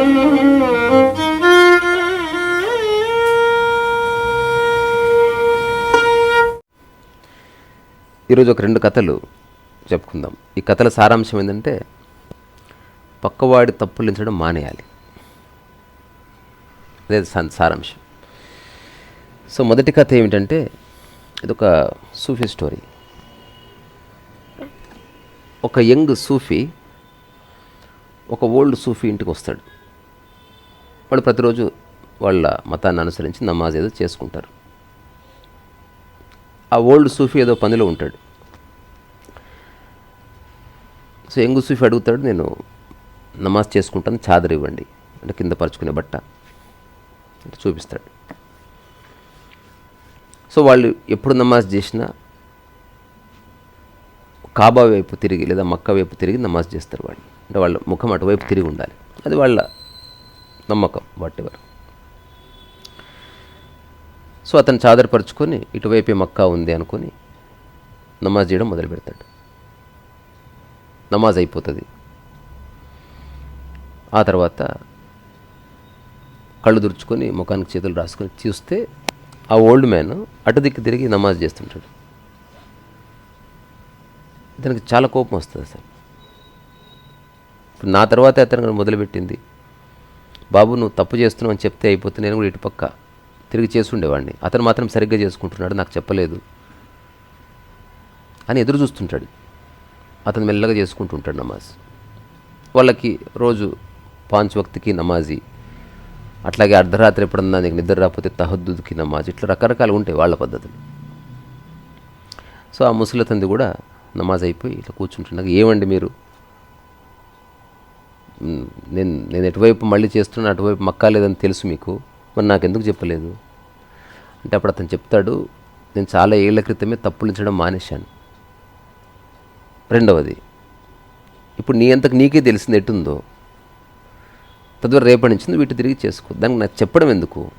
ఈరోజు ఒక రెండు కథలు చెప్పుకుందాం. ఈ కథల సారాంశం ఏంటంటే పక్కవాడి తప్పులించడం మానేయాలి. అదే సారాంశం. సో మొదటి కథ ఏమిటంటే ఇది ఒక సూఫీ స్టోరీ. ఒక యంగ్ సూఫీ ఒక ఓల్డ్ సూఫీ ఇంటికి వస్తాడు వాళ్ళు ప్రతిరోజు వాళ్ళ మతాన్ని అనుసరించి నమాజ్ ఏదో చేసుకుంటారు. ఆ ఓల్డ్ సూఫీ ఏదో పనిలో ఉంటాడు. సో ఎంగు సూఫీ అడుగుతాడు నేను నమాజ్ చేసుకుంటాను చాదర్ ఇవ్వండి. అంటే కింద పరుచుకునే బట్ట. అంటే చూపిస్తాడు. సో వాళ్ళు ఎప్పుడు నమాజ్ చేసినా కాబా వైపు తిరిగి లేదా మక్క వైపు తిరిగి నమాజ్ చేస్తారు వాళ్ళు. అంటే వాళ్ళ ముఖం అటువైపు తిరిగి ఉండాలి. అది వాళ్ళ నమ్మకం వాటెవర్ సో అతను చాదరపరుచుకొని ఇటువైపే మక్కా ఉంది అనుకొని నమాజ్ చేయడం మొదలు పెడతాడు నమాజ్ అయిపోతుంది. ఆ తర్వాత కళ్ళు దురుచుకొని ముఖానికి చేతులు రాసుకొని చూస్తే ఆ ఓల్డ్ మ్యాన్ అటు దిక్కు తిరిగి నమాజ్ చేస్తుంటాడు. ఇతనికి చాలా కోపం వస్తుంది అసలు. ఇప్పుడు నా తర్వాత అతను మొదలుపెట్టింది. బాబు నువ్వు తప్పు చేస్తున్నావు అని చెప్తే అయిపోతే నేను కూడా ఇటుపక్క తిరిగి చేసుండేవాడిని అతను మాత్రం సరిగ్గా చేసుకుంటున్నాడు నాకు చెప్పలేదు అని ఎదురు చూస్తుంటాడు. అతను మెల్లగా చేసుకుంటుంటాడు నమాజ్. వాళ్ళకి రోజు పాంచ్ వక్తికి నమాజీ అట్లాగే అర్ధరాత్రి ఎప్పుడన్నా నీకు నిద్ర రాకపోతే తహద్దుకి నమాజ్ ఇట్లా రకరకాలు ఉంటాయి వాళ్ళ పద్ధతులు. సో ఆ ముసలితంది కూడా నమాజ్ అయిపోయి ఇట్లా కూర్చుంటున్నాక ఏమండి మీరు? నేను నేను ఎటువైపు మళ్ళీ చేస్తున్నా అటువైపు మక్కా లేదని తెలుసు మీకు మరి నాకు ఎందుకు చెప్పలేదు? అంటే అప్పుడు అతను చెప్తాడు నేను చాలా ఏళ్ళ క్రితమే తప్పులించడం మానేశాను. రెండవది ఇప్పుడు నీ అంతకు నీకే తెలిసింది ఎటుందో? తద్వారా రేపటి నుంచి వీటి తిరిగి చేసుకో. దానికి నాకు చెప్పడం ఎందుకు?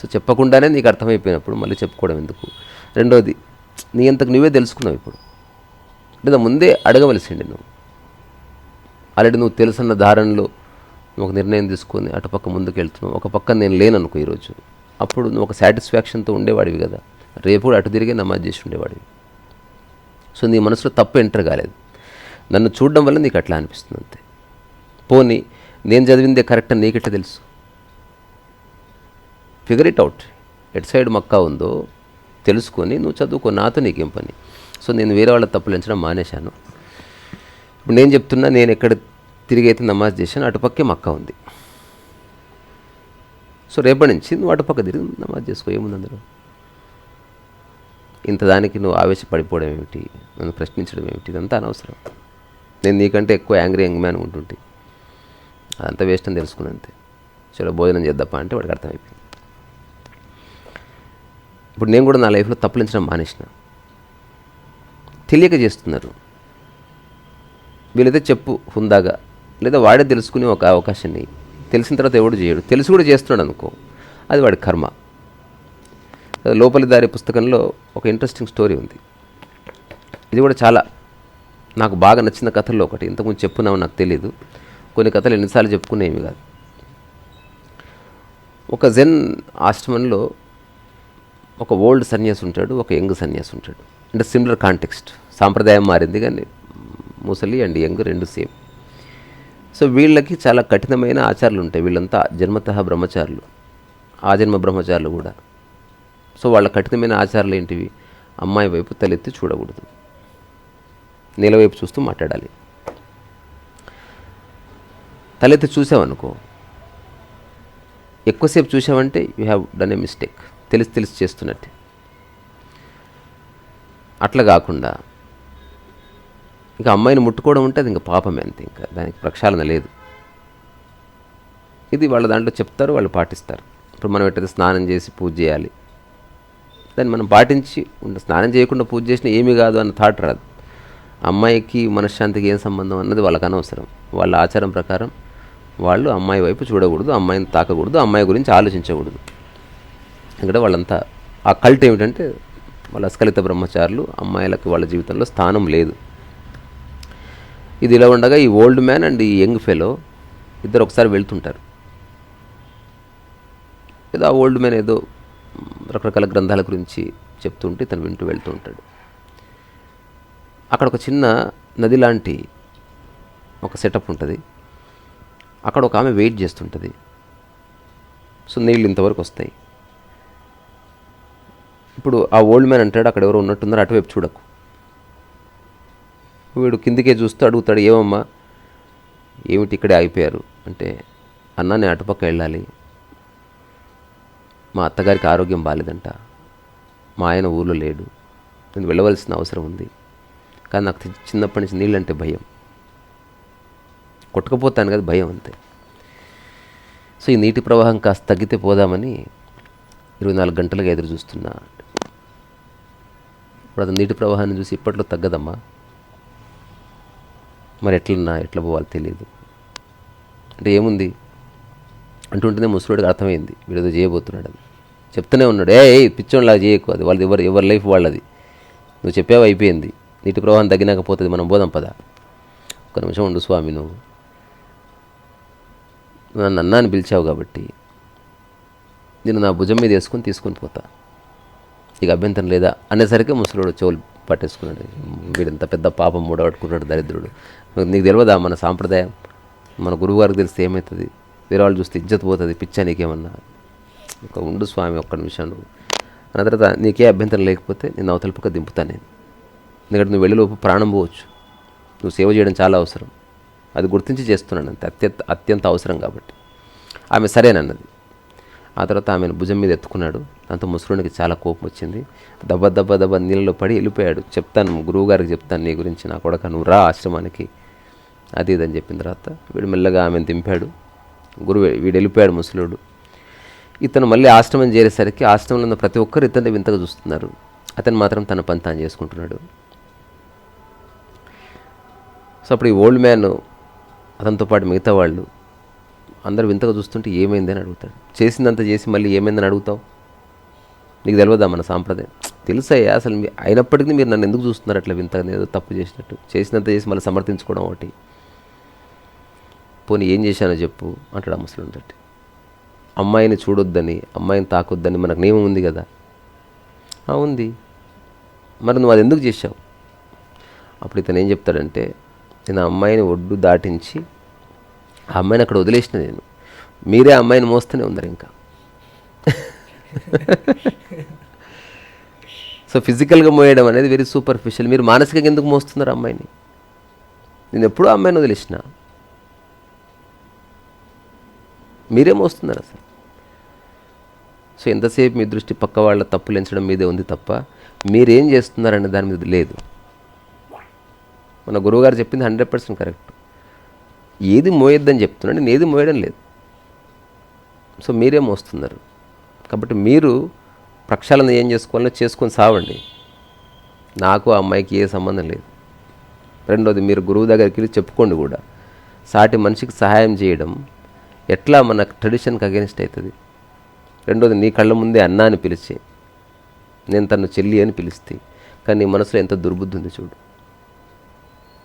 సో చెప్పకుండానే నీకు అర్థమైపోయినప్పుడు మళ్ళీ చెప్పుకోవడం ఎందుకు? రెండవది నీ అంతకు నువ్వే తెలుసుకున్నావు ఇప్పుడు. లేదా ముందే అడగవలసిండి నువ్వు. ఆల్రెడీ నువ్వు తెలుసున్న దారంలో నువ్వు ఒక నిర్ణయం తీసుకొని అటుపక్క ముందుకు వెళ్తున్నావు. ఒక పక్క నేను లేననుకో ఈరోజు. అప్పుడు నువ్వు ఒక సాటిస్ఫాక్షన్తో ఉండేవాడివి కదా. రేపు కూడా అటు తిరిగే నమాజ్ చేసి ఉండేవాడివి. సో నీ మనసులో తప్పు ఎంటర్ కాలేదు. నన్ను చూడడం వల్ల నీకు అట్లా అనిపిస్తుంది అంతే. పోనీ నేను చదివిందే కరెక్ట్ అని నీకెట్లా తెలుసు? Figure it out at side మక్కా ఉందో తెలుసుకొని నువ్వు చదువుకో. నాతో నీకేం పని? సో నేను వేరే వాళ్ళ తప్పులు ఎంచడం మానేశాను. ఇప్పుడు నేను చెప్తున్నా నేను ఎక్కడ తిరిగి అయితే నమాజ్ చేశాను అటుపక్కే మక్క ఉంది. సో రేపటి నుంచి నువ్వు అటుపక్క తిరిగి నమాజ్ చేసుకో ఏముంది అందులో? ఇంత దానికి నువ్వు ఆవేశపడిపోవడం ఏమిటి? నన్ను ప్రశ్నించడం ఏమిటి? ఇదంతా అనవసరం. నేను నీకంటే ఎక్కువ యాంగ్రీ యంగ్ మ్యాన్ ఉంటుంటే. అదంతా వేస్ట్ అని తెలుసుకుని అంతే. చలో భోజనం చేద్దాపా అంటే వాడికి అర్థమైపోయింది. ఇప్పుడు నేను కూడా నా లైఫ్లో తప్పులించడం మానేసిన. తెలియక చేస్తున్నారు. వీలైతే చెప్పు హుందాగా. లేదా వాడే తెలుసుకునే ఒక అవకాశాన్ని. తెలిసిన తర్వాత ఎవడు చేయడు. తెలిసి కూడా చేస్తున్నాడు అనుకో. అది వాడి కర్మ. లోపలి దారి పుస్తకంలో ఒక ఇంట్రెస్టింగ్ స్టోరీ ఉంది. ఇది కూడా చాలా నాకు బాగా నచ్చిన కథల్లో ఒకటి. ఇంతకుముందు చెప్పున్నామో నాకు తెలియదు కొన్ని కథలు ఎన్నిసార్లు చెప్పుకునేవి కాదు. ఒక జెన్ ఆశ్రమంలో ఒక ఓల్డ్ సన్యాసి ఉంటాడు ఒక యంగ్ సన్యాసి ఉంటాడు. అంటే సిమిలర్ కాంటెక్స్ట్ సాంప్రదాయం మారింది కానీ ముసలి అండ్ యంగ్ రెండు సేమ్. సో వీళ్ళకి చాలా కఠినమైన ఆచారాలు ఉంటాయి. వీళ్ళంతా జన్మత బ్రహ్మచారులు. ఆజన్మ బ్రహ్మచారులు కూడా. సో వాళ్ళ కఠినమైన ఆచారాలు ఏంటివి? అమ్మాయి వైపు తలెత్తి చూడకూడదు. నీళ్ళ వైపు చూస్తూ మాట్లాడాలి. తలెత్తి చూసావనుకో ఎక్కువసేపు చూసావంటే you have done a mistake తెలిసి తెలిసి చేస్తున్నట్టు. అట్లా కాకుండా ఇంకా అమ్మాయిని ముట్టుకోవడం ఉంటే అది ఇంకా పాపమే అంతే ఇంకా దానికి ప్రక్షాళన లేదు. ఇది వాళ్ళ దాంట్లో చెప్తారు వాళ్ళు పాటిస్తారు. ఇప్పుడు మనం ఎట్టయితే స్నానం చేసి పూజ చేయాలి దాన్ని మనం పాటించి స్నానం చేయకుండా పూజ చేసినా ఏమీ కాదు అన్న థాట్ రాదు. అమ్మాయికి మనశ్శాంతికి ఏం సంబంధం అన్నది వాళ్ళకి అనవసరం. వాళ్ళ ఆచారం ప్రకారం వాళ్ళు అమ్మాయి వైపు చూడకూడదు అమ్మాయిని తాకకూడదు అమ్మాయి గురించి ఆలోచించకూడదు. ఇక్కడ వాళ్ళంతా ఆ కల్ట్ ఏమిటంటే వాళ్ళ అస్కలిత బ్రహ్మచారులు అమ్మాయిలకు వాళ్ళ జీవితంలో స్థానం లేదు. ఇది ఇలా ఉండగా ఈ ఓల్డ్ మ్యాన్ అండ్ ఈ యంగ్ ఫెలో ఇద్దరు ఒకసారి వెళ్తుంటారు. ఏదో ఆ ఓల్డ్ మ్యాన్ ఏదో రకరకాల గ్రంథాల గురించి చెప్తుంటే తను వింటూ వెళ్తూ ఉంటాడు. అక్కడ ఒక చిన్న నది లాంటి ఒక సెటప్ ఉంటుంది. అక్కడ ఒక ఆమె వెయిట్ చేస్తుంటుంది. సో నీళ్ళు ఇంతవరకు వస్తాయి. ఇప్పుడు ఆ ఓల్డ్ మ్యాన్ అంటాడు అక్కడ ఎవరో ఉన్నట్టున్నారు అటువైపు చూడకు. వీడు కిందికే చూస్తూ అడుగుతాడు ఏమమ్మా? ఏమిటి ఇక్కడే ఆగిపోయారు? అంటే అన్నాన్ని నేను అటుపక్క వెళ్ళాలి. మా అత్తగారికి ఆరోగ్యం బాగాలేదంట మా ఆయన ఊళ్ళో లేడు. నేను వెళ్ళవలసిన అవసరం ఉంది. కానీ నాకు చిన్నప్పటి నుంచి నీళ్ళంటే భయం. కొట్టుకుపోతాను కదా భయం అంతే. సో ఈ నీటి ప్రవాహం కాస్త తగ్గితే పోదామని ఇరవై నాలుగు గంటలుగా ఎదురు చూస్తున్నా. ఇప్పుడు అది నీటి ప్రవాహాన్ని చూసి ఇప్పట్లో తగ్గదమ్మా. మరి ఎట్లున్నా ఎట్లా పోవాలి తెలియదు అంటే ఏముంది? అంటుంటేనే ముసలోడికి అర్థమైంది. వీడేదో చేయబోతున్నాడు అని చెప్తూనే ఉన్నాడు. ఏ ఏ పిచ్చోళ్ళలాగా చేయకు. అది వాళ్ళది ఎవరు ఎవరి లైఫ్ వాళ్ళది. నువ్వు చెప్పావు అయిపోయింది. నీటి ప్రవాహం తగ్గినాక పోతుంది. మనం పోదాం పద. ఒక నిమిషం ఉండు స్వామి నువ్వు. నన్ను అన్నాన్ని అని పిలిచావు కాబట్టి నేను నా భుజం మీద వేసుకొని తీసుకొని పోతా. ఇక అభ్యంతరం లేదా? అనేసరికి ముసలోడు చెవులు పట్టేసుకున్నాడు. వీడింత పెద్ద పాపం మూడబట్టుకున్నాడు దరిద్రుడు. నీకు తెలియదా మన సాంప్రదాయం? మన గురువు గారికి తెలిస్తే ఏమవుతుంది వేరే వాళ్ళు చూస్తే ఇజ్జత్ పోతుంది పిచ్చా నీకేమన్నా? ఒక ఉండు స్వామి ఒక్క నిమిషం నువ్వు. అన్న తర్వాత నీకే అభ్యంతరం లేకపోతే నేను అవతల పక్క దింపుతాను నేను. ఎందుకంటే నువ్వు వెళ్ళిలోపు ప్రాణం పోవచ్చు. నువ్వు సేవ చేయడం చాలా అవసరం. అది గుర్తించి చేస్తున్నాను అంతే. అత్యంత అత్యంత అవసరం కాబట్టి. ఆమె సరేనన్నది. ఆ తర్వాత ఆమెను భుజం మీద ఎత్తుకున్నాడు. దాంతో ముసలునికి చాలా కోపం వచ్చింది. దెబ్బ దెబ్బ దెబ్బ నీళ్ళలో పడి వెళ్ళిపోయాడు. చెప్తాను గురువు గారికి చెప్తాను నీ గురించి. నా కొడక నువ్వు రా ఆశ్రమానికి. అది ఇది అని చెప్పిన తర్వాత వీడు మెల్లగా ఆమెను దింపాడు. గురువు వీడు వెళ్ళిపోయాడు ముసలుడు. ఇతను మళ్ళీ ఆశ్రమం చేరేసరికి ఆశ్రమంలో ఉన్న ప్రతి ఒక్కరు ఇతను వింతగా చూస్తున్నారు. అతను మాత్రం తన పని తాను చేసుకుంటున్నాడు. సో అప్పుడు ఈ ఓల్డ్ మ్యాన్ అతనితో పాటు మిగతా వాళ్ళు అందరు వింతగా చూస్తుంటే ఏమైంది అని అడుగుతాడు. చేసిందంత చేసి మళ్ళీ ఏమైందని అడుగుతావు? నీకు తెలియదా మన సాంప్రదాయం? తెలుసా అసలు అయినప్పటికీ మీరు నన్ను ఎందుకు చూస్తున్నారు అట్లా వింతగా? ఏదో తప్పు చేసినట్టు. చేసినంత చేసి మళ్ళీ సమర్థించుకోవడం ఒకటి. పోనీ ఏం చేశానో చెప్పు అంటాడు ఆ ముసలి అమ్మాయిని చూడొద్దని అమ్మాయిని తాకొద్దని మనకు నియమం ఉంది కదా? ఉంది. మరి నువ్వు అది ఎందుకు చేశావు? అప్పుడు ఇతను ఏం చెప్తాడంటే నేను ఆ అమ్మాయిని ఒడ్డు దాటించి ఆ అమ్మాయిని అక్కడ వదిలేసిన నేను. మీరే ఆ అమ్మాయిని మోస్తూనే ఉన్నారు ఇంకా. సో ఫిజికల్గా మోయడం అనేది వెరీ సూపర్ఫిషియల్ మీరు మానసికంగా ఎందుకు మోస్తున్నారు అమ్మాయిని? నేను ఎప్పుడూ అమ్మాయిని వదిలేసిన. మీరే మోస్తున్నారు అసలు సో ఎంతసేపు మీ దృష్టి పక్క వాళ్ళ తప్పులు ఎంచడం మీదే ఉంది తప్ప మీరేం చేస్తున్నారనే దాని మీద లేదు. మన గురువుగారు చెప్పింది హండ్రెడ్ పర్సెంట్ కరెక్ట్. ఏది మోయొద్దని చెప్తున్నాడు నేను ఏది మోయడం లేదు. సో మీరే మోస్తున్నారు. కాబట్టి మీరు ప్రక్షాళన ఏం చేసుకోవాలో చేసుకొని సావండి. నాకు ఆ అమ్మాయికి ఏ సంబంధం లేదు. రెండోది మీరు గురువు దగ్గరికి వెళ్ళి చెప్పుకోండి కూడా. సాటి మనిషికి సహాయం చేయడం ఎట్లా మన ట్రెడిషన్కి అగెన్స్ట్ అవుతుంది? రెండోది నీ కళ్ళ ముందే అన్న అని పిలిచి. నేను తను చెల్లి అని పిలిస్తే. కానీ నీ మనసులో ఎంత దుర్బుద్ధి ఉంది చూడు.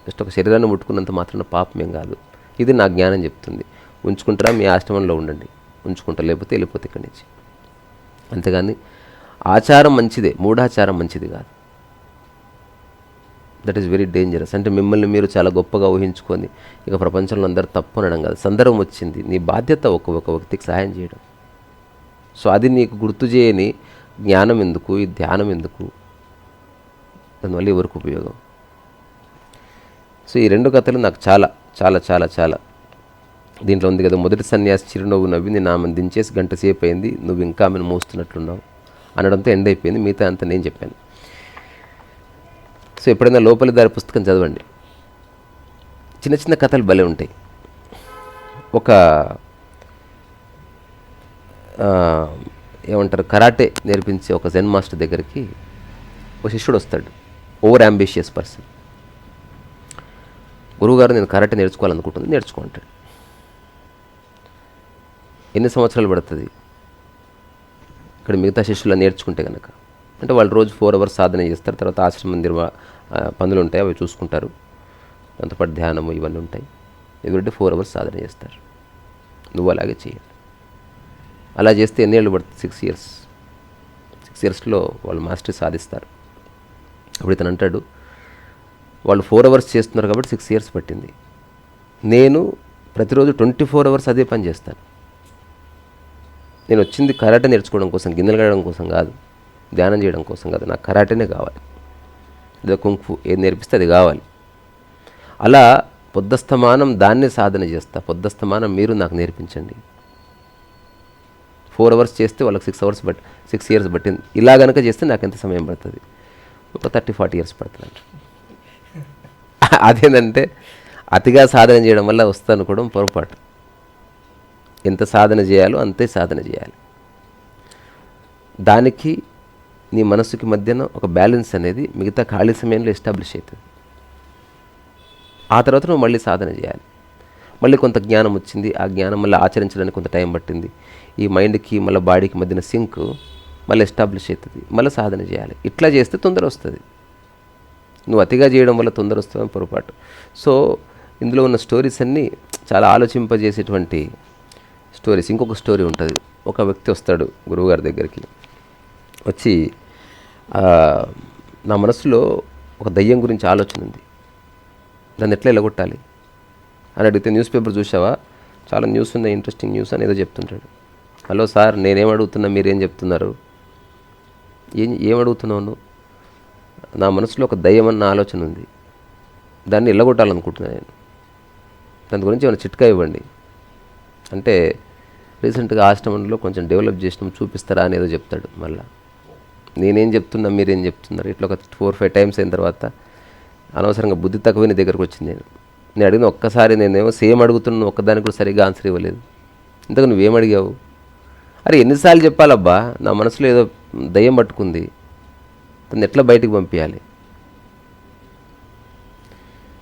జస్ట్ ఒక శరీరాన్ని ముట్టుకున్నంత మాత్రాన పాపం ఏం కాదు. ఇది నా జ్ఞానం చెప్తుంది. ఉంచుకుంటారా? మీ ఆశ్రమంలో ఉండండి. ఉంచుకుంటా లేకపోతే వెళ్ళిపోతే ఇక్కడి నుంచి. అంతేగాని ఆచారం మంచిదే మూఢాచారం మంచిది కాదు. That is very dangerous. అంటే మిమ్మల్ని మీరు చాలా గొప్పగా ఊహించుకొని ఇక ప్రపంచంలో అందరూ తప్పు అనడం కాదు. సందర్భం వచ్చింది. నీ బాధ్యత ఒక ఒక వ్యక్తికి సహాయం చేయడం. సో అది నీకు గుర్తు చేయని జ్ఞానం ఎందుకు? ఈ ధ్యానం ఎందుకు? దానివల్ల ఎవరికి ఉపయోగం? సో ఈ రెండు కథలు నాకు చాలా చాలా చాలా చాలా దీంట్లో ఉంది కదా. మొదటి సన్యాసి చిరునవ్వు నవ్వి నేను ఆమెను దించేసి గంట సేపు అయింది నువ్వు ఇంకా ఆమెను మోస్తున్నట్లున్నావు అనడంతో ఎండ్ అయిపోయింది. మిగతా అంతా నేను చెప్పాను. సో ఎప్పుడైనా లోపలి దారి పుస్తకం చదవండి. చిన్న చిన్న కథలు భలే ఉంటాయి. ఒక ఏమంటారు కరాటే నేర్పించే ఒక జెన్ మాస్టర్ దగ్గరికి ఒక శిష్యుడు వస్తాడు. ఓవర్ అంబిషియస్ పర్సన్ గురువుగారు నేను కరాటే నేర్చుకోవాలనుకుంటుంది నేర్చుకుంటాడు ఎన్ని సంవత్సరాలు పడుతుంది? ఇక్కడ మిగతా శిష్యులు నేర్చుకుంటే కనుక అంటే వాళ్ళు రోజు ఫోర్ అవర్స్ సాధన చేస్తారు. తర్వాత ఆశ్రమం నిర్వా పనులు ఉంటాయి. అవి చూసుకుంటారు. దాంతోపాటు ధ్యానము ఇవన్నీ ఉంటాయి. ఎందుకంటే ఫోర్ అవర్స్ సాధన చేస్తారు. నువ్వు అలాగే చేయాలి. అలా చేస్తే ఎన్నేళ్ళు పడుతుంది? Six years. సిక్స్ ఇయర్స్లో వాళ్ళు మాస్టరీ సాధిస్తారు. అప్పుడు ఇతను అంటాడు వాళ్ళు ఫోర్ అవర్స్ చేస్తున్నారు కాబట్టి సిక్స్ ఇయర్స్ పట్టింది. నేను ప్రతిరోజు ట్వంటీ ఫోర్ అవర్స్ అదే పని చేస్తాను. నేను వచ్చింది కరాటే నేర్చుకోవడం కోసం గిన్నెలు కడగడం కోసం కాదు. ధ్యానం చేయడం కోసం కదా నాకు కరాటేనే కావాలి. లేదా కుంఫు ఏది నేర్పిస్తే అది కావాలి. అలా పొద్దస్తమానం దాన్నే సాధన చేస్తా. పొద్దస్తమానం మీరు నాకు నేర్పించండి. ఫోర్ అవర్స్ చేస్తే వాళ్ళకి six hours but six years పట్టింది. ఇలా కనుక చేస్తే నాకు ఎంత సమయం పడుతుంది? ఒక థర్టీ ఫార్టీ ఇయర్స్ పడుతుంది అదేంటంటే అతిగా సాధన చేయడం వల్ల వస్తాను కూడా పొరపాటు. ఎంత సాధన చేయాలో అంతే సాధన చేయాలి. దానికి నీ మనసుకి మధ్యన ఒక బ్యాలెన్స్ అనేది మిగతా ఖాళీ సమయంలో ఎస్టాబ్లిష్ అవుతుంది. ఆ తర్వాత నువ్వు మళ్ళీ సాధన చేయాలి. మళ్ళీ కొంత జ్ఞానం వచ్చింది ఆ జ్ఞానం మళ్ళీ ఆచరించడానికి కొంత టైం పట్టింది. ఈ మైండ్కి మళ్ళీ బాడీకి మధ్యన సింక్ మళ్ళీ ఎస్టాబ్లిష్ అవుతుంది. మళ్ళీ సాధన చేయాలి. ఇట్లా చేస్తే తొందర వస్తుంది. నువ్వు అతిగా చేయడం వల్ల తొందర వస్తుందని పొరపాటు. సో ఇందులో ఉన్న స్టోరీస్ అన్నీ చాలా ఆలోచింపజేసేటువంటి స్టోరీస్. ఇంకొక స్టోరీ ఉంటుంది. ఒక వ్యక్తి వస్తాడు గురువుగారి దగ్గరికి. వచ్చి నా మనసులో ఒక దయ్యం గురించి ఆలోచన ఉంది. దాన్ని ఎట్లా ఎలగొట్టాలి? అని అడిగితే న్యూస్ పేపర్ చూసావా చాలా న్యూస్ ఉన్నాయి ఇంట్రెస్టింగ్ న్యూస్ అని ఏదో చెప్తుంటాడు. హలో సార్ నేనేం అడుగుతున్నా మీరేం చెప్తున్నారు? ఏం ఏం అడుగుతున్నావు నా మనసులో ఒక దయ్యం అన్న ఆలోచన ఉంది. దాన్ని ఎల్లగొట్టాలనుకుంటున్నాను నేను. దాని గురించి ఏమైనా చిట్కా ఇవ్వండి. అంటే రీసెంట్గా ఆశ్రమంలో కొంచెం డెవలప్ చేసినాం చూపిస్తారా అని ఏదో చెప్తాడు మళ్ళీ. నేనేం చెప్తున్నా మీరేం చెప్తున్నారు? ఇట్లా ఒక ఫోర్ ఫైవ్ టైమ్స్ అయిన తర్వాత అనవసరంగా బుద్ధి తక్కువ నీ దగ్గరకు వచ్చింది నేను. నేను అడిగిన ఒక్కసారి నేనేమో సేమ్ అడుగుతున్నాను ఒక్కదానికి కూడా సరిగ్గా ఆన్సర్ ఇవ్వలేదు. ఇంతకు నువ్వేం అడిగావు? అరే ఎన్నిసార్లు చెప్పాలబ్బా నా మనసులో ఏదో దయ్యం పట్టుకుంది. దాన్ని ఎట్లా బయటికి పంపించాలి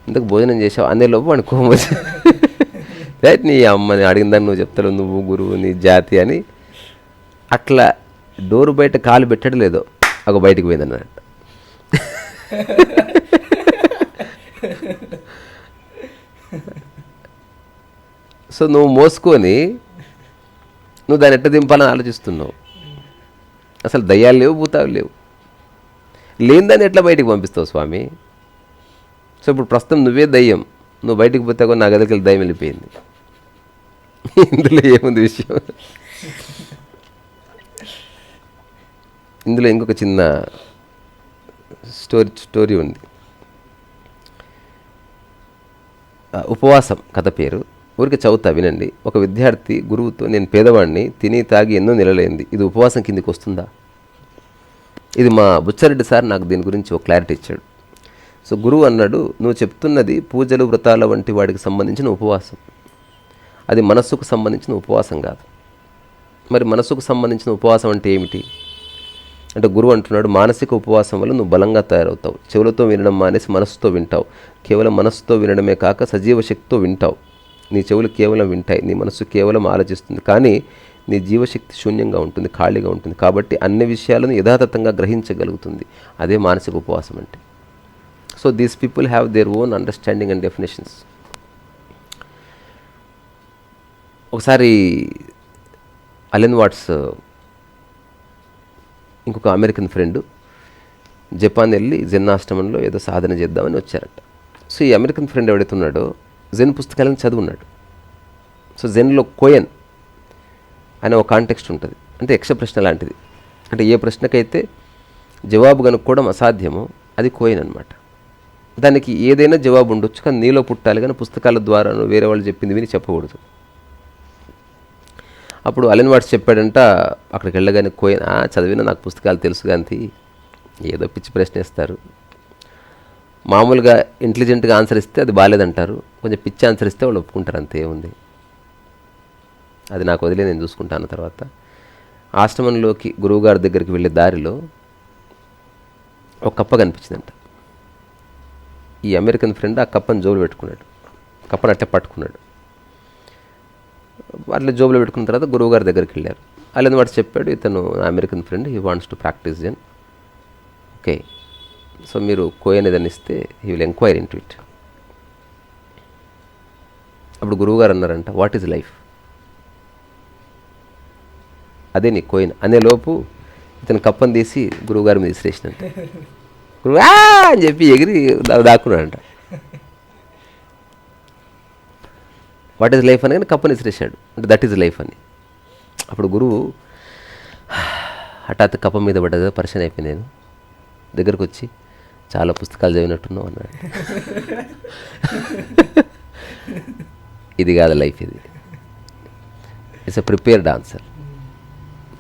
ఇంతకు భోజనం చేసావు? అనే లోపు వాడిని కోపం రైట్ నీ అమ్మని అడిగిందని నువ్వు చెప్తావు నువ్వు గురువు నీ జాతి అని అట్లా డోరు బయట కాలు పెట్టడం లేదు. ఒక బయటికి పోయిందన్నట్టు సో నువ్వు మోసుకొని నువ్వు దాన్ని ఎట్ట దింపాలని ఆలోచిస్తున్నావు? అసలు దయ్యాలు లేవు భూతాలు లేవు. లేని దాన్ని ఎట్లా బయటికి పంపిస్తావు స్వామి? సో ఇప్పుడు ప్రస్తుతం నువ్వే దయ్యం. నువ్వు బయటికి పోతే కూడా నా గదికి వెళ్ళి దయ్యం వెళ్ళిపోయింది. ఇందులో ఏముంది విషయం? ఇందులో ఇంకొక చిన్న స్టోరీ స్టోరీ ఉంది. ఉపవాసం కథ పేరు. ఊరికి చదువుతా వినండి. ఒక విద్యార్థి గురువుతో నేను పేదవాడిని తిని తాగి ఎన్నో నిలలేంది. ఇది ఉపవాసం కిందికి వస్తుందా? ఇది మా బుచ్చారెడ్డి సార్ నాకు దీని గురించి ఒక క్లారిటీ ఇచ్చాడు. సో గురువు అన్నాడు నువ్వు చెప్తున్నది పూజలు వ్రతాల వంటి వాడికి సంబంధించిన ఉపవాసం. అది మనస్సుకు సంబంధించిన ఉపవాసం కాదు. మరి మనస్సుకు సంబంధించిన ఉపవాసం అంటే ఏమిటి? అంటే గురువు అంటున్నాడు మానసిక ఉపవాసం వల్ల నువ్వు బలంగా తయారవుతావు. చెవులతో వినడం మానేసి మనస్సుతో వింటావు. కేవలం మనస్సుతో వినడమే కాక సజీవ శక్తితో వింటావు. నీ చెవులు కేవలం వింటాయి నీ మనస్సు కేవలం ఆలోచిస్తుంది. కానీ నీ జీవశక్తి శూన్యంగా ఉంటుంది ఖాళీగా ఉంటుంది. కాబట్టి అన్ని విషయాలను యథాతథంగా గ్రహించగలుగుతుంది. అదే మానసిక ఉపవాసం అంటే. So these people have their own understanding and definitions ఒకసారి అలెన్ వాట్స్ ఇంకొక అమెరికన్ ఫ్రెండ్ జపాన్ వెళ్ళి జెన్ ఆశ్రమంలో ఏదో సాధన చేద్దామని వచ్చారట. సో ఈ అమెరికన్ ఫ్రెండ్ ఎవడైతే ఉన్నాడో జెన్ పుస్తకాలను చదువున్నాడు. సో జెన్లో కోయన్ అనే ఒక కాంటెక్స్ట్ ఉంటుంది. అంటే యక్ష ప్రశ్న లాంటిది. అంటే ఏ ప్రశ్నకైతే జవాబు కనుక్కోవడం అసాధ్యమో అది కోయన్ అనమాట దానికి ఏదైనా జవాబు ఉండొచ్చు కానీ నీలో పుట్టాలి కానీ పుస్తకాల ద్వారా వేరే వాళ్ళు చెప్పింది విని చెప్పకూడదు. అప్పుడు అలెన్ వాట్స్ చెప్పాడంట అక్కడికి వెళ్ళగానే కోయిన చదివిన నాకు పుస్తకాలు తెలుసు కానీ ఏదో పిచ్చి ప్రశ్న ఇస్తారు మామూలుగా ఇంటెలిజెంట్గా ఆన్సర్ ఇస్తే అది బాగాలేదంటారు కొంచెం పిచ్చి ఆన్సర్ ఇస్తే వాళ్ళు ఒప్పుకుంటారు అంతే ఉంది అది నాకు వదిలే నేను చూసుకుంటాను తర్వాత. ఆశ్రమంలోకి గురువుగారి దగ్గరికి వెళ్ళే దారిలో ఒక కప్ప కనిపించిందంట. ఈ అమెరికన్ ఫ్రెండ్ ఆ కప్పని జోలు పెట్టుకున్నాడు. కప్పని అట్టే పట్టుకున్నాడు. వాళ్ళు జోబులో పెట్టుకున్న తర్వాత గురువు గారి దగ్గరికి వెళ్ళారు. వాళ్ళని వాడు చెప్పాడు ఇతను American friend he wants to practice Zen okay so మీరు కోయన్ ఏదని ఇస్తే he will enquire into it అప్పుడు గురువుగారు అన్నారంట వాట్ ఈజ్ లైఫ్ అదే నీ కోయిన్. అనే లోపు ఇతను కప్పని తీసి గురువుగారి మీద విసిరేసినట్టు గురువు అని చెప్పి ఎగిరి దాక్కున్నాడంట. వాట్ ఈజ్ లైఫ్ అని కానీ కప్పని ఇసిరేసాడు అంటే దట్ ఈజ్ లైఫ్ అని. అప్పుడు గురువు హఠాత్ కప్ప మీద పడ్డది పరిచయం అయిపోయింది నేను దగ్గరకు వచ్చి చాలా పుస్తకాలు చదివినట్టున్నావు అన్నాడు. ఇది కాదు లైఫ్ ఇది. It's a prepared answer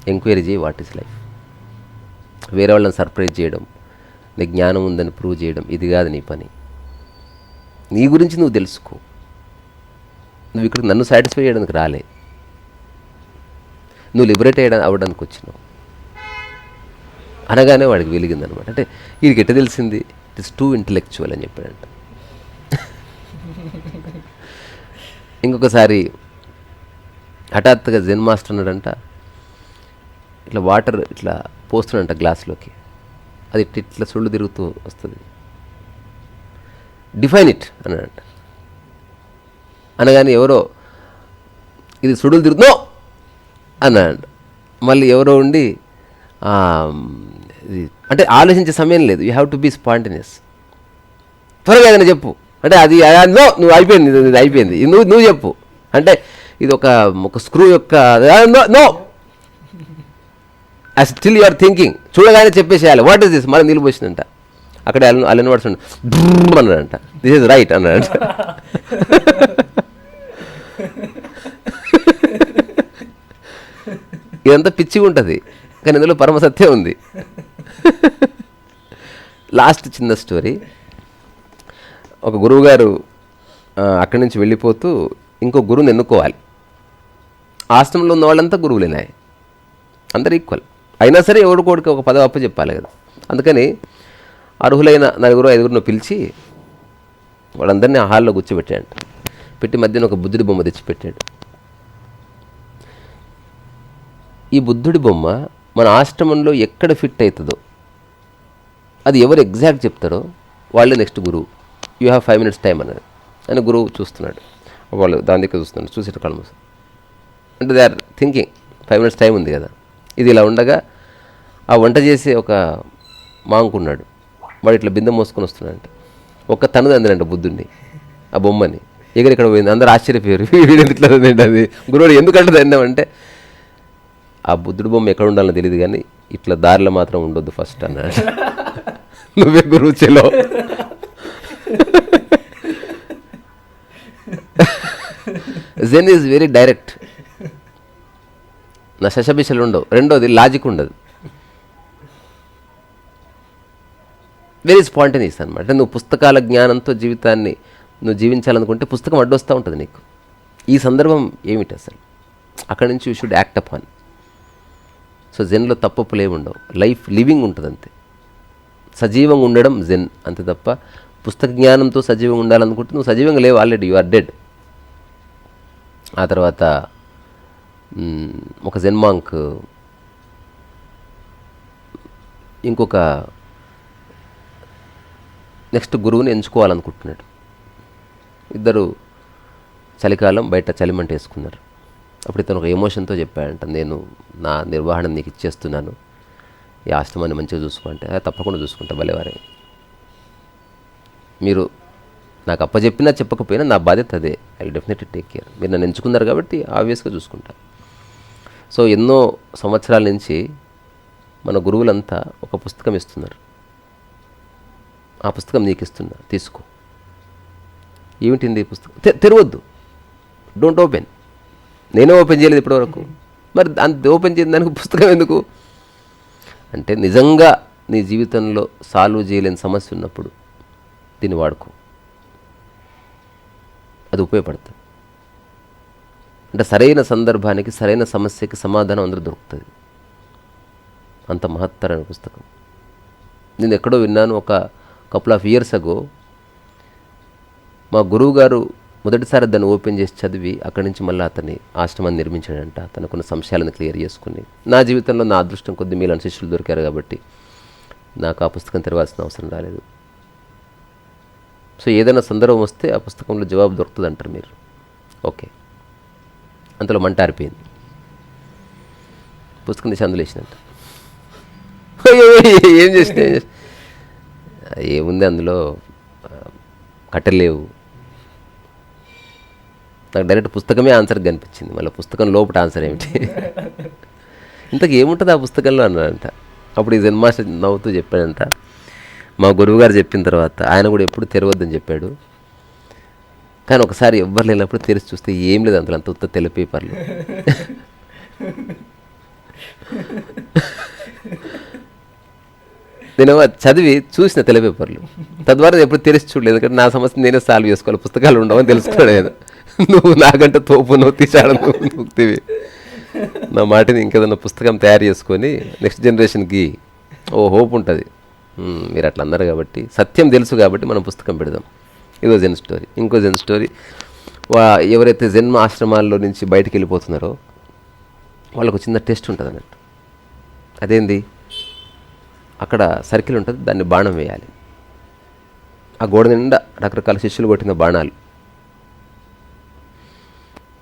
enquiry చేయి వాట్ ఈస్ లైఫ్ వేరే వాళ్ళని సర్ప్రైజ్ చేయడం నీ జ్ఞానం ఉందని ప్రూవ్ చేయడం ఇది కాదు నీ పని. నీ గురించి నువ్వు తెలుసుకో. నువ్వు ఇక్కడ నన్ను సాటిస్ఫై చేయడానికి రాలే. నువ్వు లిబరేట్ అయ్యడం అవ్వడానికి వచ్చినావు. అనగానే వాడికి వెలిగిందనమాట. అంటే వీడికి ఎట్ట తెలిసింది? ఇట్ ఇస్ టూ ఇంటలెక్చువల్ అని చెప్పాడంట. ఇంకొకసారి హఠాత్తుగా జెన్ మాస్టర్ అన్నాడంట. ఇట్లా వాటర్ ఇట్లా పోస్తున్నాడంట గ్లాస్లోకి అది ఇట్లా సుళ్ళు తిరుగుతూ వస్తుంది. డిఫైన్ ఇట్ అన్నాడంట. అనగానే ఎవరో ఇది సుడులు తిరుగుతుందో అన్నాడు. మళ్ళీ ఎవరో ఉండి అంటే ఆలోచించే సమయం లేదు. You have to be spontaneous త్వరగా ఏదైనా చెప్పు. అంటే అది అది నో! నువ్వు అయిపోయింది ఇది- అయిపోయింది. ఇది నువ్వు నువ్వు చెప్పు. అంటే ఇది ఒక ఒక స్క్రూ యొక్క no no! Still you are thinking చూడగానే చెప్పేసేయాలి. వాట్ ఇస్ దిస్ మళ్ళీ నీళ్ళు పోసిందంట. అక్కడ అలన్ వాడుతుండ అన్నాడంట. దిస్ ఇస్ రైట్ అన్నాడంట. ఇదంతా పిచ్చిగా ఉంటుంది. కానీ ఇందులో పరమసత్యం ఉంది. లాస్ట్ చిన్న స్టోరీ. ఒక గురువుగారు అక్కడి నుంచి వెళ్ళిపోతూ ఇంకో గురువుని ఎన్నుకోవాలి. ఆశ్రమంలో ఉన్న వాళ్ళంతా గురువులేనాయి అందరు ఈక్వల్. అయినా సరే ఎవరికోడికి ఒక పదవి అప్పు చెప్పాలి కదా. అందుకని అర్హులైన నలుగురు ఐదుగురిని పిలిచి వాళ్ళందరినీ ఆ హాల్లో కూర్చోబెట్టాడు పెట్టి మధ్యన ఒక బుద్ధుడి బొమ్మ తెచ్చి పెట్టాడు ఈ బుద్ధుడి బొమ్మ మన ఆశ్రమంలో ఎక్కడ ఫిట్ అవుతుందో అది ఎవరు ఎగ్జాక్ట్ చెప్తారో వాళ్ళే నెక్స్ట్ గురువు. You have five minutes time అన్నది అని గురువు చూస్తున్నాడు. వాళ్ళు దాని దగ్గర చూస్తున్నాడు. చూసేట కళ్ళు అంటే they are thinking five minutes time ఉంది కదా. ఇది ఇలా ఉండగా ఆ వంట చేసే ఒక మాంకున్నాడు. వాడు ఇట్లా బిందె మోసుకొని వస్తున్నాడంట. ఒక్క తనది అందినంట బుద్ధుడిని ఆ బొమ్మని. ఎగరిక్కడ పోయింది? అందరూ ఆశ్చర్యపోయారు. వీడెందుకు ఇట్లా అది? గురువుడు ఎందుకంటే అందామంటే ఆ బుద్ధుడు బొమ్మ ఎక్కడ ఉండాలో తెలియదు కానీ ఇట్లా దారిలో మాత్రం ఉండొద్దు ఫస్ట్ అన్నాడు. నువ్వే గురువు చెలో. జెన్ ఈజ్ వెరీ డైరెక్ట్ నా శశబిషలు ఉండవు. రెండోది లాజిక్ ఉండదు. వెరీ స్పాంటేనియస్ అనమాట అంటే నువ్వు పుస్తకాల జ్ఞానంతో జీవితాన్ని నువ్వు జీవించాలనుకుంటే పుస్తకం అడ్డొస్తూ ఉంటుంది నీకు. ఈ సందర్భం ఏమిటి అసలు? అక్కడి నుంచి you should act on so జెన్లో తప్పప్పులు ఏమి ఉండవు. లైఫ్ లివింగ్ ఉంటుంది అంతే సజీవంగా ఉండడం జెన్ అంతే తప్ప పుస్తక జ్ఞానంతో సజీవంగా ఉండాలనుకుంటే నువ్వు సజీవంగా లేవు ఆల్రెడీ యు ఆర్ డెడ్ ఆ తర్వాత ఒక జెన్మాంక్ ఇంకొక నెక్స్ట్ గురువుని ఎంచుకోవాలనుకుంటున్నాడు. ఇద్దరు చలికాలం బయట చలిమంట వేసుకున్నారు. అప్పుడు ఇతను ఒక ఎమోషన్తో చెప్పాడంట నేను నా నిర్వహణ నీకు ఇచ్చేస్తున్నాను. ఈ ఆశ్రమాన్ని మంచిగా చూసుకుంటే తప్పకుండా చూసుకుంటా భలేవారే. మీరు నాకు అప్పచెప్పినా చెప్పకపోయినా నా బాధ్యత అదే. I definitely take care. మీరు నన్ను ఎంచుకున్నారు కాబట్టి ఆబ్వియస్గా చూసుకుంటా. సో ఎన్నో సంవత్సరాల నుంచి మన గురువులంతా ఒక పుస్తకం ఇస్తున్నారు. ఆ పుస్తకం నీకు ఇస్తున్నా తీసుకో. ఏమిటింది పుస్తకం? తెరవద్దు. డోంట్ ఓపెన్ నేనే ఓపెన్ చేయలేదు ఇప్పటివరకు. మరి అంత ఓపెన్ చేసిన దానికి పుస్తకం ఎందుకు? అంటే నిజంగా నీ జీవితంలో సాల్వ్ చేయలేని సమస్య ఉన్నప్పుడు దీన్ని వాడుకో. అది ఉపయోగపడుతుంది. అంటే సరైన సందర్భానికి సరైన సమస్యకి సమాధానం అందరూ దొరుకుతుంది. అంత మహత్తరమైన పుస్తకం. నేను ఎక్కడో విన్నాను ఒక కపుల్ ఆఫ్ ఇయర్స్ అగో మా గురువు గారు మొదటిసారి దాన్ని ఓపెన్ చేసి చదివి అక్కడి నుంచి మళ్ళీ అతన్ని ఆశ్రమాన్ని నిర్మించాడంట. తనకున్న సంశయాలను క్లియర్ చేసుకుని నా జీవితంలో నా అదృష్టం కొద్ది మీలాంటి శిష్యులు దొరికారు కాబట్టి నాకు ఆ పుస్తకం తెరవాల్సిన అవసరం రాలేదు. సో ఏదైనా సందర్భం వస్తే ఆ పుస్తకంలో జవాబు దొరుకుతుంది అంటారు మీరు. ఓకే. అంతలో మంట ఆరిపోయింది. పుస్తకం తీసి అందులో వేసినట్ట. ఏం చేసిన ఏముంది అందులో? కట్టలేవు కట్టెలు లేవు. నాకు డైరెక్ట్ పుస్తకమే ఆన్సర్ కనిపించింది. మళ్ళీ పుస్తకం లోపల ఆన్సర్ ఏమిటి? ఇంతకు ఏముంటుంది ఆ పుస్తకంలో అన్నాడంట. అప్పుడు ఈ జన్ నవ్వుతూ చెప్పాడంట. మా గురువు గారు చెప్పిన తర్వాత ఆయన కూడా ఎప్పుడు తెరవద్దని చెప్పాడు. కానీ ఒకసారి ఎవ్వరు లేనప్పుడు తెరిచి చూస్తే ఏం లేదు అంతలో అంత ఉత్త తెల్ల పేపర్లు. నేను చదివి చూసిన తెల్ల పేపర్లు. తద్వారా ఎప్పుడు తెరిచి చూడలేదు. ఎందుకంటే నా సమస్య నేనే సాల్వ్ చేసుకోవాలి. పుస్తకాలు ఉండవని తెలుసుకోలేదు. నువ్వు నాకంటే తోపు నువ్వు తీసాడు నువ్వు నా మాటని ఇంకేదన్నా పుస్తకం తయారు చేసుకొని నెక్స్ట్ జనరేషన్కి ఓ హోప్ ఉంటుంది. మీరు అట్లా అన్నారు కాబట్టి సత్యం తెలుసు కాబట్టి మనం పుస్తకం పెడదాం. ఇదో జెన్ స్టోరీ. ఇంకో జెన్ స్టోరీ. వా ఎవరైతే జన్మ ఆశ్రమాల్లో నుంచి బయటికి వెళ్ళిపోతున్నారో వాళ్ళకు చిన్న టెస్ట్ ఉంటుంది అన్నట్టు. అదేంది? అక్కడ సర్కిల్ ఉంటుంది దాన్ని బాణం వేయాలి. ఆ గోడ నిండా రకరకాల శిష్యులు కొట్టిన బాణాలు.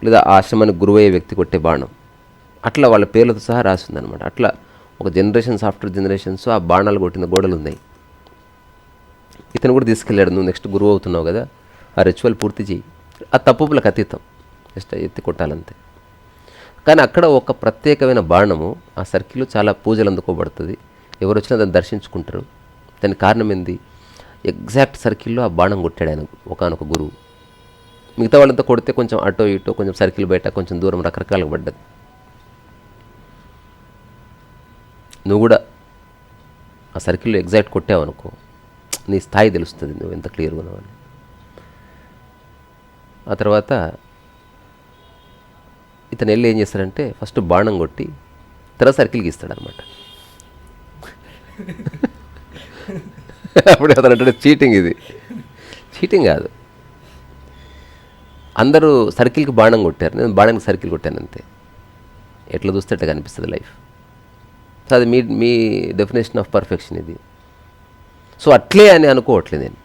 లేదా ఆశ్రమానికి గురువయ్యే వ్యక్తి కొట్టే బాణం. అట్లా వాళ్ళ పేర్లతో సహా రాసింది అనమాట అట్లా ఒక జనరేషన్స్ ఆఫ్టర్ జనరేషన్స్ ఆ బాణాలు కొట్టిన గోడలు ఉన్నాయి ఇతను కూడా తీసుకెళ్ళాడు నువ్వు నెక్స్ట్ గురువు అవుతున్నావు కదా ఆ రిచువల్ పూర్తి చేయి ఆ తప్పులకు అతీతం. జస్ట్ ఎత్తి కొట్టాలంతే. కానీ అక్కడ ఒక ప్రత్యేకమైన బాణము ఆ సర్కిల్ చాలా పూజలు అందుకోబడుతుంది. ఎవరు వచ్చినా దాన్ని దర్శించుకుంటారు. దానికి కారణం ఏంది? ఎగ్జాక్ట్ సర్కిల్లో ఆ బాణం కొట్టాడు ఆయన ఒకనొక గురువు. మిగతా వాళ్ళంతా కొడితే కొంచెం అటో ఇటో కొంచెం సర్కిల్ బయట కొంచెం దూరం రకరకాలుగా పడ్డది. నువ్వు కూడా ఆ సర్కిల్లో ఎగ్జాక్ట్ కొట్టావు అనుకో నీ స్థాయి తెలుస్తుంది నువ్వు ఎంత క్లియర్గా ఉన్నావని ఆ తర్వాత ఇతను వెళ్ళి ఏం చేస్తాడంటే ఫస్ట్ బాణం కొట్టి తర్వాత సర్కిల్కి ఇస్తాడనమాట. అప్పుడు అతను అంటే చీటింగ్ ఇది. చీటింగ్ కాదు. అందరూ సర్కిల్కి బాణం కొట్టారు. నేను బాణానికి సర్కిల్ కొట్టాను అంతే. ఎట్లా చూస్తే అట్లా కనిపిస్తుంది లైఫ్. సో అది మీ మీ డెఫినేషన్ ఆఫ్ పర్ఫెక్షన్ ఇది. సో అట్లే అని అనుకోవట్లేదు నేను.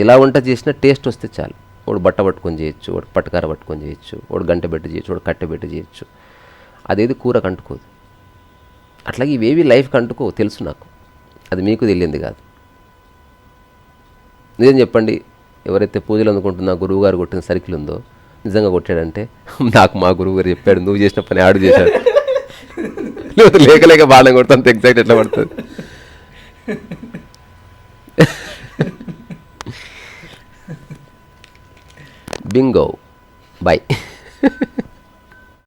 ఇలా వంట చేసినా టేస్ట్ వస్తే చాలు. వాడు బట్ట పట్టుకొని చేయొచ్చు వాడు పట్టకార పట్టుకొని చేయొచ్చు వాడు గంట పెట్టి చేయొచ్చు వాడు కట్టె పెట్టి చేయొచ్చు. అదేది కూరకు అంటుకోదు అట్లాగే ఇవేవి లైఫ్కి అంటుకో తెలుసు నాకు. అది మీకు తెలియంది కాదు. నిజం చెప్పండి. ఎవరైతే పూజలు అందుకుంటున్నా గురువు గారు కొట్టిన సర్కిల్ ఉందో నిజంగా కొట్టాడంటే నాకు మా గురువు గారు చెప్పాడు నువ్వు చేసిన పని ఆడు చేశాడు. లేక లేక బాణం కొడుతుంది ఎగ్జాక్ట్ ఎట్లా పడుతుంది బింగో బాయ్